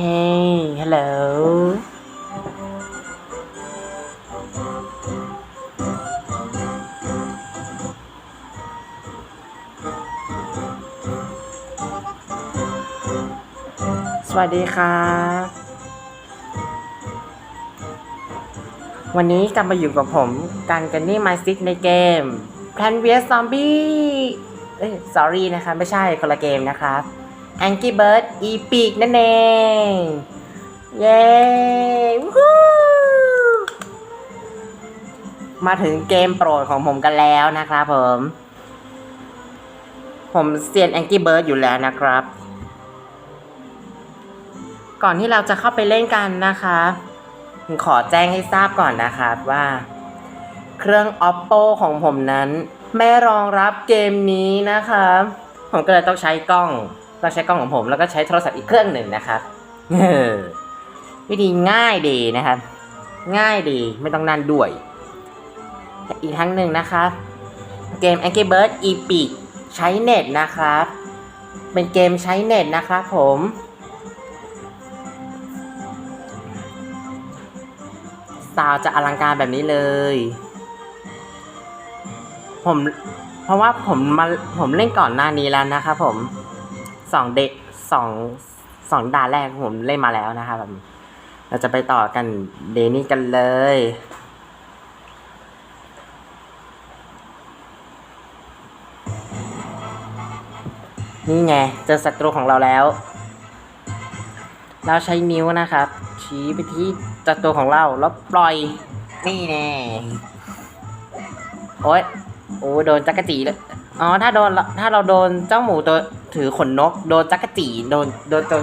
Hey hello สวัสดีครับ วันนี้กลับมาอยู่กับผมกันกันนี่มาซิกในเกม Plan vs Zombie เอ้ย sorry นะครับ ไม่ใช่คนละเกมนะครับ Angry Bird Epic นั่นเอง เย้วู้มาถึงเกมโปรดของผมกันแล้วนะครับผม ผมเซียน Angry Bird อยู่แล้วนะครับ ก่อนที่เราจะเข้าไปเล่นกันนะคะผมขอแจ้งให้ทราบก่อนนะครับว่า เครื่อง oppo ของผมนั้น ไม่รองรับเกมนี้นะครับผมก็เลยต้องใช้กล้อง ต้องใช้กล้องของผมแล้วก็ใช้โทรศัพท์อีกเครื่องหนึ่งนะครับเออวิธีง่ายดีนะครับ ง่ายดีไม่ต้องนั่นด้วย อีกทั้งหนึ่งนะครับ เกม Angry Bird Epic ใช้เน็ตนะครับ เป็นเกมใช้เน็ตนะครับผมซาวจะอลังการแบบนี้เลย ผม เพราะว่าผมมาผมเล่นก่อนหน้านี้แล้วนะครับผม สองเดสองสองด่านแรกผมเล่นมาแล้วนะครับผมเราจะไปต่อกันเดนี่กันเลย นี่ไง เจอศัตรูของเราแล้ว เราใช้นิ้วนะครับ ชี้ไปที่ศัตรูของเราแล้วปล่อย นี่แน่โอ๊ยโอ้โดนจักรจีเลย อ๋อถ้าโดนถ้าเราโดนเจ้าหมูตัวถือขนนก โดนจักรจีโดนโดนโด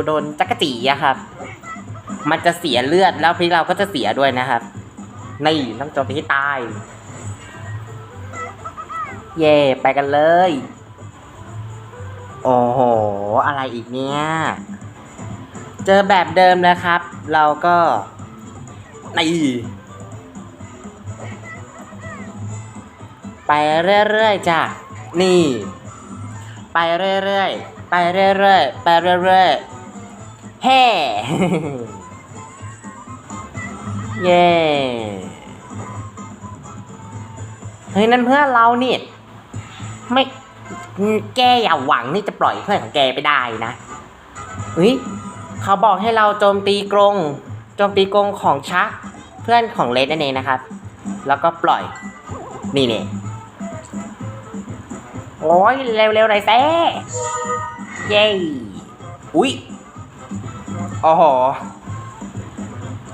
นโดนจักรจีอะครับ มันจะเสียเลือดแล้วพี่เราก็จะเสียด้วยนะครับนี่ต้องจมตีให้ตายเย่ไปกันเลย โอ้โห อะไรอีกเนี่ย เจอแบบเดิมเลยครับ เราก็นี่ ไปเรื่อยๆจ้ะนี่ ไปเรื่อยๆไปเรื่อยๆไปเรื่อยๆแฮ่เย้เฮ้ยนั่นเพื่อนเรานี่ไม่แกอย่าหวังที่จะปล่อยเพื่อนของแกไปได้นะเฮ้ยเขาบอกให้เราโจมตีกรงโจมตีกรงของชักเพื่อนของเลดนั่นเองนะครับ แล้วก็ปล่อยนี่เนี่ย โอ้ยเร็วๆหน่อยแซ่เย้อุ้ยโอ้โห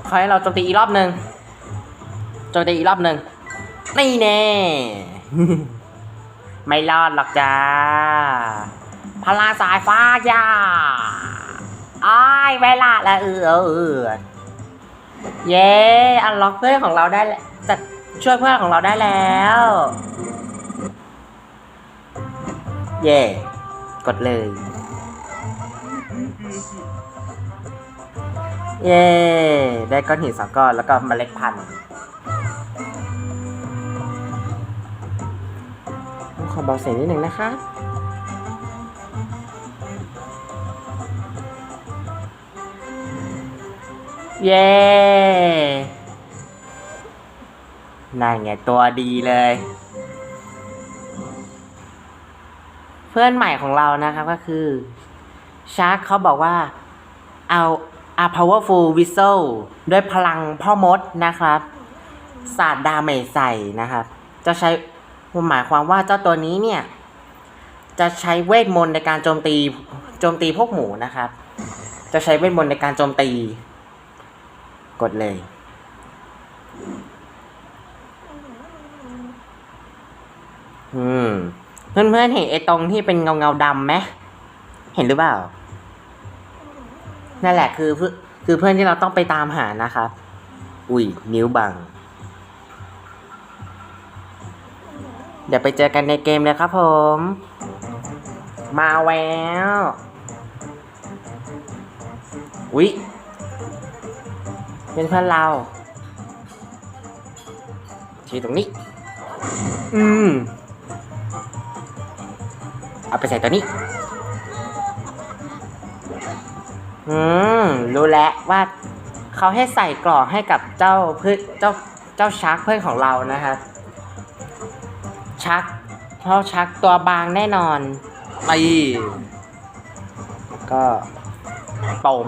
เขาให้เราโจมตีอีกรอบหนึ่งโจมตีอีกรอบหนึ่งนี่แน่ ไม่รอดหรอกจ้า พลาสายฟ้าจ้าอ้ายเวลาละเออเออเย้อันล็อกเพื่อนของเราได้แล้วจะช่วยเพื่อนของเราได้แล้ว เย่ กดเลย เย้ได้ก้อนหินสองก้อนแล้วก็เมล็ดพันธุ์ขอเบาเสียงนิดหนึ่งนะคะเย้นั่นไงตัวดีเลย พื่อนใหม่ของเรานะครับก็คือชาร์กเขาบอกว่าเอา a powerful whistle ด้วยพลังพ่อมดนะครับ ศาสาดดาเมจใส่นะครับ จะใช้หมายความว่าเจ้าตัวนี้เนี่ย จะใช้เวทมนต์ในการโจมตีโจมตีพวกหมูนะครับ จะใช้เวทมนต์ในการโจมตี กดเลย อืม เพื่อนๆเห็นไอ้ตรงที่เป็นเงาเงาดำไหมเห็นหรือเปล่า นั่นแหละคือเพื่อคือเพื่อนที่เราต้องไปตามหานะครับ อุ้ยนิ้วบัง เดี๋ยวไปเจอกันในเกมเลยครับผม มาแววอุ้ยเป็นเพื่อนเราชี้ตรงนี้ อืม เอาไปใส่ตัวนี้ อืม รู้แล้วว่าเขาให้ใส่กรอกให้กับเจ้าเพื่อนเจ้าเจ้าชักเพื่อนของเรานะครับชักเพราะชักตัวบางแน่นอนไปก็ปม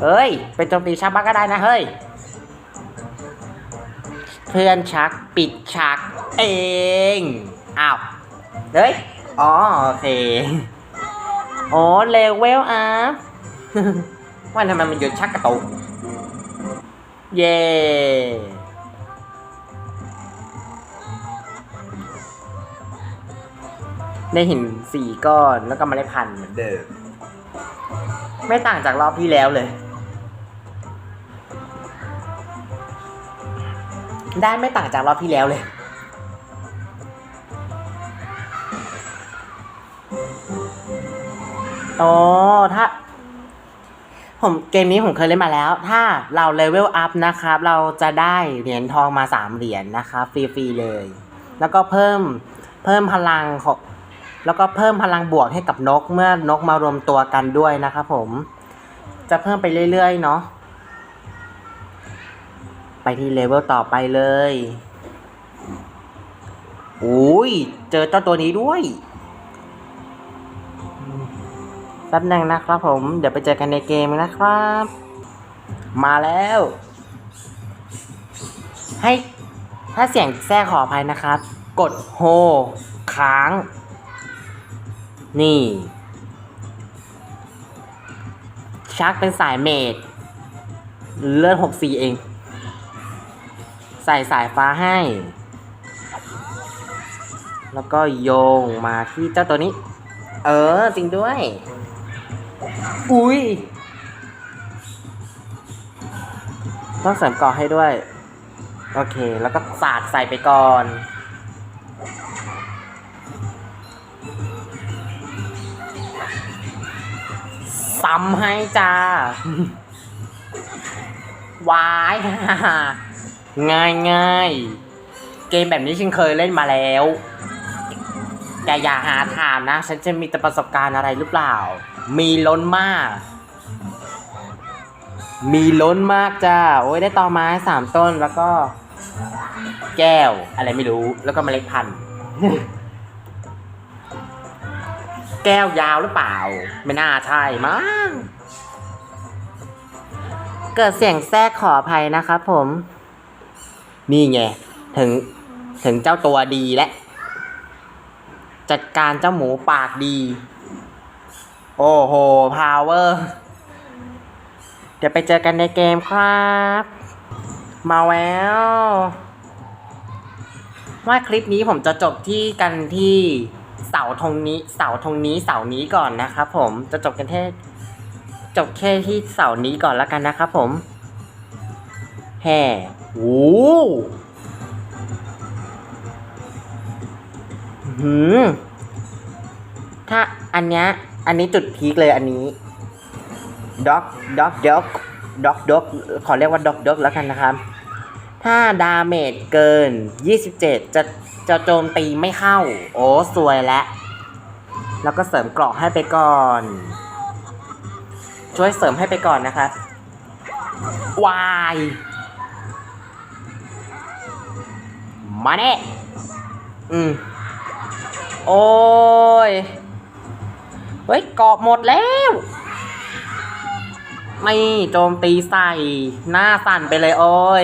เฮ้ย เป็นโจมตีชักบ้างก็ได้นะเฮ้ยเพื่อนชักปิดชักเอง อ้าว เฮ้ย อ๋อ โอเคโอ้เลเวลอัพว่าทำไมมันหยุดชักกระตุก เย้ได้หินสี่ก้อนแล้วก็มาเล็ดพันเหมือนเดิม ไม่ต่างจากรอบที่แล้วเลย ได้ไม่ต่างจากรอบที่แล้วเลย โอ๋อถ้า ผมเกมนี้ผมเคยเล่นมาแล้ว ถ้าเราเลเวลอัพนะครับ เราจะได้เหรียญทองมาสามเหรียญนะครับฟรีๆเลย แล้วก็เพิ่มเพิ่มพลังของแล้วก็เพิ่มพลังบวกให้กับนกเมื่อนกมารวมตัวกันด้วยนะครับผม จะเพิ่มไปเรื่อยๆเนาะ ไปที่เลเวลต่อไปเลยอุ้ย เจอเจ้าตัวนี้ด้วยแป๊บนึงนะครับผม เดี๋ยวไปเจอกันในเกมนะครับ มาแล้ว ให้ถ้าเสียงแทรกขออภัยนะครับ กดโฮค้าง นี่ชักเป็นสายเมดเลือดหกสี่เอง ใส่สายฟ้าให้ แล้วก็โยงมาที่เจ้าตัวนี้ เออ จริงด้วย อุ้ยต้องเสริมกาะให้ด้วย โอเค แล้วก็สาดใส่ไปก่อนซ้ำให้จ้าวาย ง่ายง่ายเกมแบบนี้ฉันเคยเล่นมาแล้วแกอย่าหาถามนะ ฉันจะมีแต่ประสบการณ์อะไรหรือเปล่า มีล้นมาก มีล้นมากจ้า โอ้ยได้ตอไม้สามต้นแล้วก็ แก้วอะไรไม่รู้ แล้วก็เมล็ดพันธุ์ แก้วยาวหรือเปล่า ไม่น่าใช่มั้ง เกิดเสียงแทรกขออภัยนะครับผม นี่ไง ถึงถึงเจ้าตัวดีและ จัดการเจ้าหมูปากดี โอ้โห พาวเวอร์ เดี๋ยวไปเจอกันในเกมครับ มาแล้ว ว่าคลิปนี้ผมจะจบที่กันที่เสาธงนี้ เสาธงนี้เสานี้ก่อนนะครับผมจะจบกันแค่จบแค่ที่เสานี้ก่อนแล้วกันนะครับผม แห่โอ้หืมถ้าอันเนี้ยอันนี้จุดพีคเลยอันนี้ด็อกด็อกด็อกด็อกด็อกขอเรียกว่าด็อกด็อกแล้วกันนะครับ ถ้าดาเมจเกิน 27 จะจะโจมตีไม่เข้า โอ้สวยแล้วแล้วก็เสริมเกราะให้ไปก่อน ช่วยเสริมให้ไปก่อนนะครับวาย มาเน่อืมโอ้ย เฮ้ยเกาะหมดแล้วไม่โจมตีใส่ หน้าสั่นไปเลยโอ้ย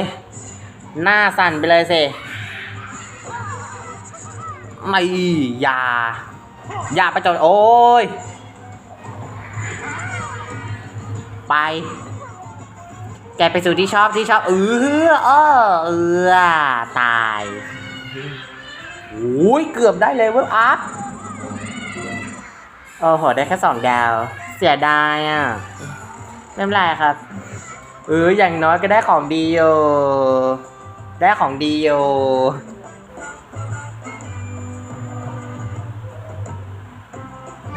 หน้าสั่นไปเลยสิไม่อย่า อย่าไปโจมโอ้ย ไป แกไปสู่ที่ชอบที่ชอบเออเออเออตายโอ้ยเกือบได้เลยเว้ยอัพโอ้โหได้แค่สองดาว เสียดายอะไม่เป็นไรครับเอออย่างน้อยก็ได้ของดีอยู่ได้ของดีอยู่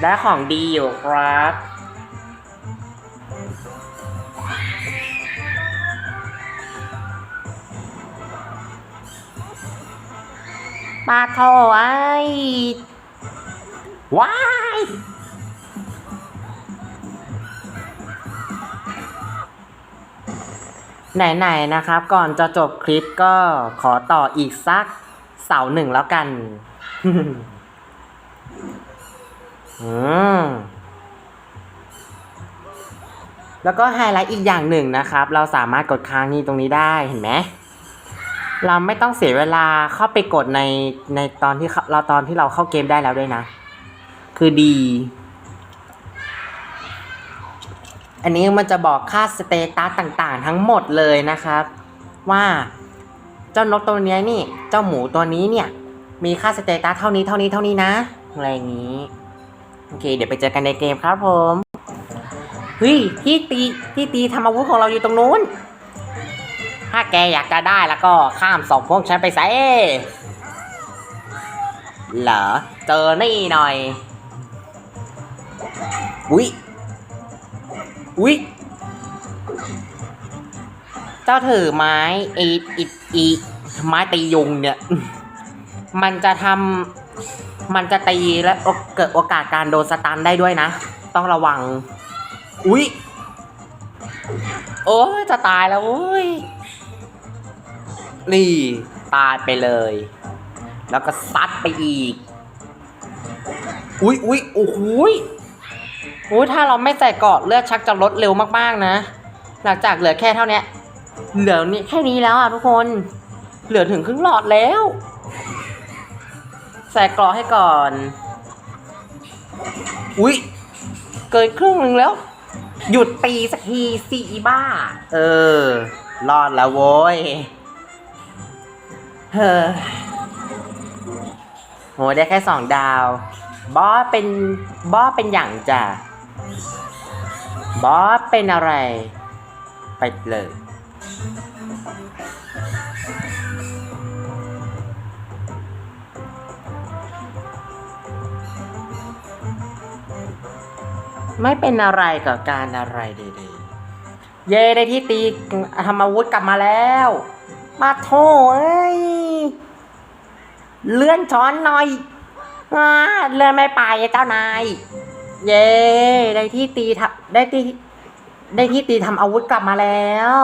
ได้ของดีอยู่ครับ ปาโถไอ้ว้ายไหนๆนะครับ ก่อนจะจบคลิปก็ขอต่ออีกสักเสาหนึ่งแล้วกัน อืมแล้วก็ไฮไลท์อีกอย่างหนึ่งนะครับ เราสามารถกดค้างนี้ตรงนี้ได้เห็นไหม เราไม่ต้องเสียเวลาเข้าไปกดในในตอนที่เราตอนที่เราเข้าเกมได้แล้วด้วยนะ คือดี อันนี้มันจะบอกค่าสเตตัสต่างๆ ทั้งหมดเลยนะครับ ว่าเจ้านกตัวนี้นี่ เจ้าหมูตัวนี้เนี่ย มีค่าสเตตัสเท่านี้เท่านี้เท่านี้นะอะไรอย่างนี้โอเค เดี๋ยวไปเจอกันในเกมครับผมเฮ้ยที่ตีที่ตีทำอาวุธของเราอยู่ตรงนู้น ถ้าแกอยากจะได้แล้วก็ข้ามศพพวกฉันไปซะเอเหรอ เจอนี่หน่อย อุ๊ย อุ๊ย เจ้าถือไม้ไอีอีอีไม้ตียุงเนี่ย มันจะทำมันจะตีและเกิดโอกาสการโดนสตันได้ด้วยนะ ต้องระวัง อุ๊ย โอ้ยจะตายแล้วโอ้ย นี่ตายไปเลย แล้วก็ซัดไปอีก อุ๊ยอุ๊ยโอ้โหยโอ้ยถ้าเราไม่ใส่เกราะเลือดชักจะลดเร็วมากๆนะ หลังจากเหลือแค่เท่าเนี้ยเหลือนี่แค่นี้แล้วอะทุกคน เหลือถึงครึ่งหลอดแล้ว ใส่เกราะให้ก่อน อุ๊ยเกินครึ่งหนึ่งแล้ว หยุดตีสักทีสิอีบ้า เออ รอดแล้วโว้ย เฮ้อโหได้แค่สองดาว บอสเป็นบอสเป็นอย่างจ้ะ บอสเป็นอะไร ไปเลย ไม่เป็นอะไรกับการอะไรใดๆเย่ได้ที่ตีทำอาวุธกลับมาแล้ว มาโถเอ้ย เลื่อนช้อนหน่อยอเลื่อนไม่ไปเจ้านาย เย่ได้ที่ตีทำได้ที่ได้ที่ตีทำอาวุธกลับมาแล้ว